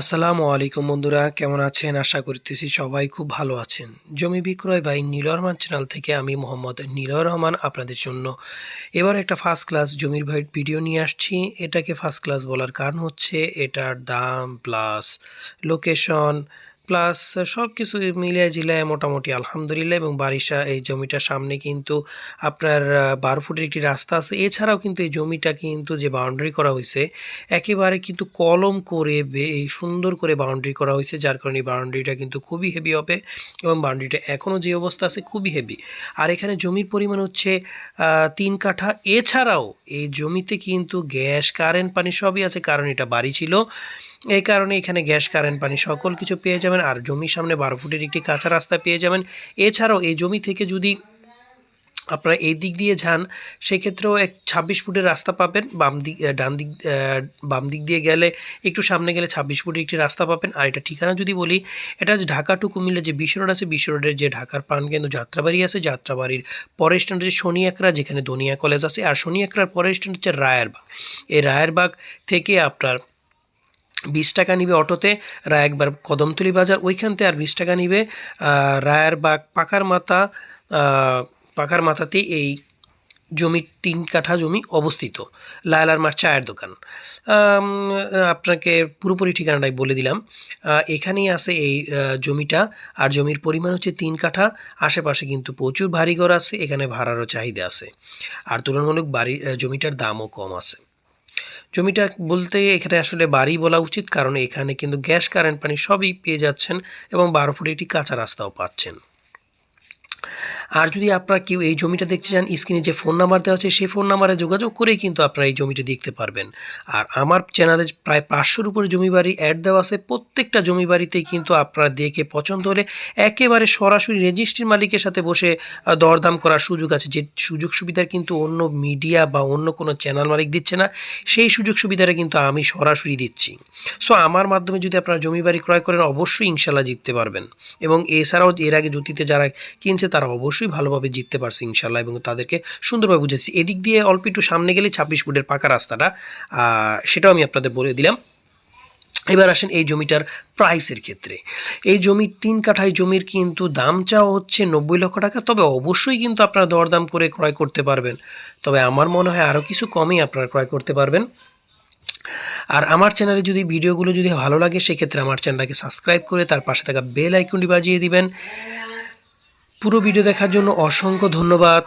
আসসালামু আলাইকুম বন্ধুরা, কেমন আছেন? আশা করতেছি সবাই খুব ভালো আছেন। জমি বিক্রয় বাই নীল রহমান চ্যানেল থেকে আমি মোহাম্মদ নীল রহমান আপনাদের জন্য এবার একটা ফার্স্ট ক্লাস জমির ভাইট ভিডিও নিয়ে আসছি। এটাকে ফার্স্ট ক্লাস বলার কারণ হচ্ছে এটার দাম প্লাস লোকেশন প্লাস সব কিছু মিলিয়ে জিলায় মোটামুটি আলহামদুলিল্লাহ এবং বারিশা এই জমিটার সামনে কিন্তু আপনার বারো ফুটের একটি রাস্তা আছে। এছাড়াও কিন্তু এই জমিটা কিন্তু যে বাউন্ডারি করা হয়েছে, একেবারে কিন্তু কলম করে এই সুন্দর করে বাউন্ডারি করা হয়েছে, যার কারণে বাউন্ডারিটা কিন্তু খুবই হেভি হবে এবং বাউন্ডারিটা এখনও যে অবস্থা আছে খুবই হেভি আর এখানে জমির পরিমাণ হচ্ছে তিন কাঠা। এছাড়াও এই জমিতে কিন্তু গ্যাস কারেন্ট পানি সবই আছে, কারণ এটা বাড়ি ছিল। এই কারণে এখানে গ্যাস কারেন্ট পানি সকল কিছু পেয়ে যাবেন। আর জমির সামনে বারো ফুটের একটি কাঁচা রাস্তা পেয়ে যাবেন। এছাড়াও এই জমি থেকে যদি আপনারা এই দিক দিয়ে যান, সেক্ষেত্রেও এক ছাব্বিশ ফুটের রাস্তা পাবেন। বাম দিক ডান দিক বাম দিক দিয়ে গেলে একটু সামনে গেলে ছাব্বিশ ফুটের একটি রাস্তা পাবেন। আর এটা ঠিকানা যদি বলি, এটা ঢাকা টু কুমিল্লা যে বিশ্ব রোড আছে বিশ্ব রোডের যে ঢাকার প্রাণকেন্দ্র যাত্রাবাড়ি আছে, যাত্রাবাড়ির পরের স্ট্যান্ড শনি একরা যেখানে দনিয়া কলেজ আছে। আর শনি একরার পরের স্ট্যান্ড হচ্ছে রায়েরবাগ। এই রায়েরবাগ থেকে আপনার বিশ টাকা নিবে অটোতে রায় একবার কদমতলি বাজার ওইখান থেকে আর বিশ টাকা নিবে আহ, রায়েরবাগ পাকার মাথা পাকার মাথাতে এই জমি তিন কাঠা জমি অবস্থিত লায়লার মাঠ চায়ের দোকান। আপনাকে পুরোপুরি ঠিকানাটাই বলে দিলাম। এখানেই আছে এই জমিটা আর জমির পরিমাণ হচ্ছে তিন কাঠা আশেপাশে কিন্তু প্রচুর ভারী ঘর আছে এখানে ভাড়ারও চাহিদা আছে। আর তুলনামূলক বাড়ি জমিটার দামও কম আছে। জমিটা বলতে এখানে আসলে বাড়ি বলা উচিত, কারণ এখানে কিন্তু গ্যাস, কারেন্ট, পানি সবই পেয়ে যাচ্ছেন এবং বারো ফুট একটি কাঁচা রাস্তাও পাচ্ছেন। আর যদি আপনারা কেউ এই জমিটা দেখতে চান, স্ক্রিনে যে ফোন নাম্বার দেওয়া আছে, সেই ফোন নাম্বারে যোগাযোগ করেই কিন্তু আপনারা এই জমিটা দেখতে পারবেন। আর আমার চ্যানেলে প্রায় পাঁচশোর উপরে জমি বাড়ি অ্যাড দেওয়া আছে, প্রত্যেকটা জমি বাড়িতেই কিন্তু আপনারা দেখে পছন্দ হলে একেবারে সরাসরি রেজিস্ট্রির মালিকের সাথে বসে দরদাম করার সুযোগ আছে। যে সুযোগ সুবিধার কিন্তু অন্য মিডিয়া বা অন্য কোনো চ্যানেল মালিক দিচ্ছে না, সেই সুযোগ সুবিধাটা কিন্তু আমি সরাসরি দিচ্ছি। সো আমার মাধ্যমে যদি আপনারা জমি বাড়ি ক্রয় করেন, অবশ্যই ইনশাল্লাহ জিততে পারবেন। এবং এছাড়াও এর আগে জ্যোতিতে যারা কিনছে, তারা অবশ্যই ভালোভাবে জিততে পারছে ইনশাল্লাহ এবং তাদেরকে সুন্দরভাবে বুঝেছি এদিক দিয়ে অল্প একটু সামনে গেলে ছাব্বিশ ফুটের পাকা রাস্তাটা সেটাও আমি আপনাদের বলে দিলাম। এবার আসেন এই জমিটার প্রাইসের ক্ষেত্রে। এই জমির তিন কাঠায় জমির কিন্তু দাম চাওয়া হচ্ছে নব্বই লক্ষ টাকা, তবে অবশ্যই কিন্তু আপনারা দরদাম করে ক্রয় করতে পারবেন। তবে আমার মনে হয় আরও কিছু কমই আপনারা ক্রয় করতে পারবেন। আর আমার চ্যানেলে যদি ভিডিওগুলো যদি ভালো লাগে, সেক্ষেত্রে আমার চ্যানেলটাকে সাবস্ক্রাইব করে তার পাশে থাকা বেল আইকনটি বাজিয়ে দিবেন। পুরো ভিডিও দেখার জন্য অসংখ্য ধন্যবাদ।